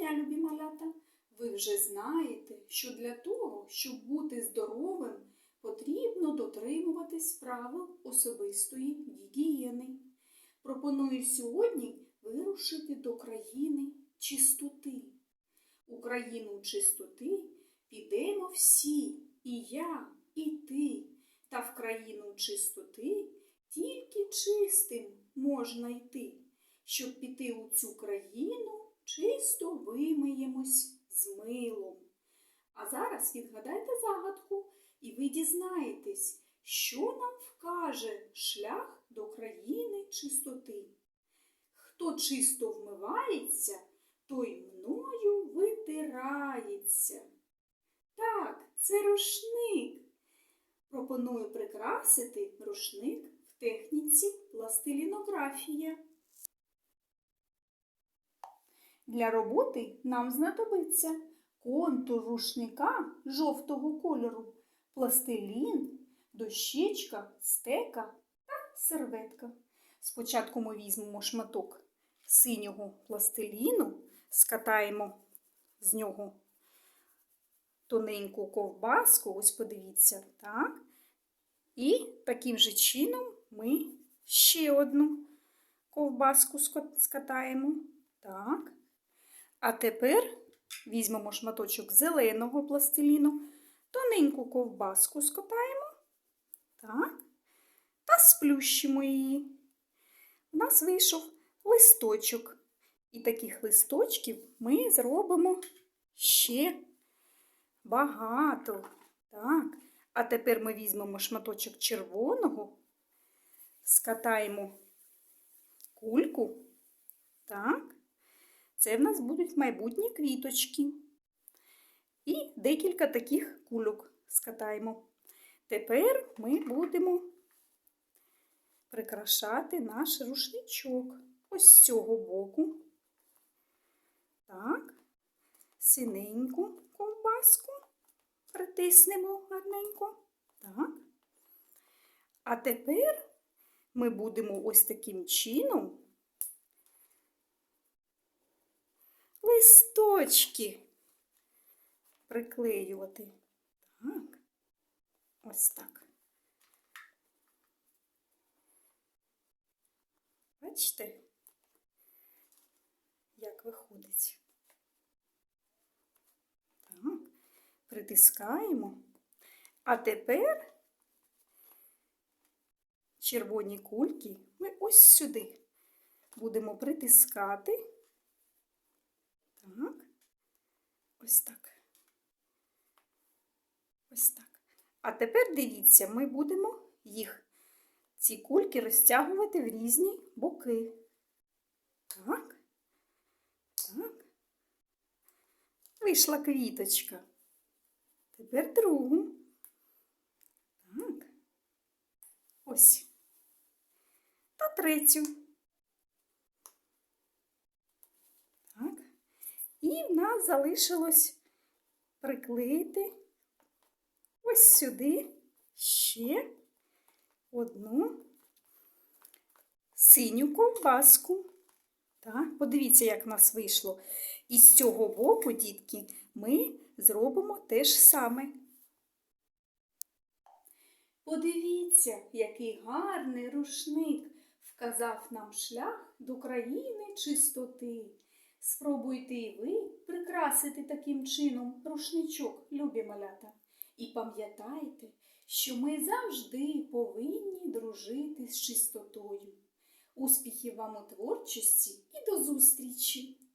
дня, любі малята! Ви вже знаєте, що для того, щоб бути здоровим, потрібно дотримуватись правил особистої гігієни. Пропоную сьогодні вирушити до країни чистоти. У країну чистоти підемо всі, і я, і ти, та в країну чистоти тільки чистим можна йти. Щоб піти у цю країну, чисто вимиємось з милом. А зараз відгадайте загадку, і ви дізнаєтесь, що нам вкаже шлях до країни чистоти. Хто чисто вмивається, той мною витирається. Так, це рушник. Пропоную прикрасити рушник в техніці пластилінографія. Для роботи нам знадобиться контур рушника жовтого кольору, пластилін, дощечка, стека та серветка. Спочатку ми візьмемо шматок синього пластиліну, скатаємо з нього тоненьку ковбаску, ось подивіться, так. І таким же чином ми ще одну ковбаску скатаємо. Так. А тепер візьмемо шматочок зеленого пластиліну, тоненьку ковбаску скотаємо так, та сплющимо її. У нас вийшов листочок. І таких листочків ми зробимо ще багато. Так. А тепер ми візьмемо шматочок червоного, скатаємо кульку. Так. Це в нас будуть майбутні квіточки. І декілька таких кульок скатаємо. Тепер ми будемо прикрашати наш рушничок. Ось з цього боку. Так, синеньку ковбаску притиснемо гарненько. Так. А тепер ми будемо ось таким чином листочки приклеювати. Так, ось так. Бачите, як виходить. Так, притискаємо. А тепер червоні кульки ми ось сюди будемо притискати. Так, ось так. Ось так. А тепер дивіться, ми будемо їх, ці кульки, розтягувати в різні боки. Так, так. Вийшла квіточка. Тепер другу. Так. Ось. Та третю. І в нас залишилось приклеїти ось сюди ще одну синю ковбаску. Так, подивіться, як в нас вийшло. І з цього боку, дітки, ми зробимо те ж саме. Подивіться, який гарний рушник вказав нам шлях до країни чистоти. Спробуйте і ви прикрасити таким чином рушничок, любі малята. І пам'ятайте, що ми завжди повинні дружити з чистотою. Успіхів вам у творчості і до зустрічі!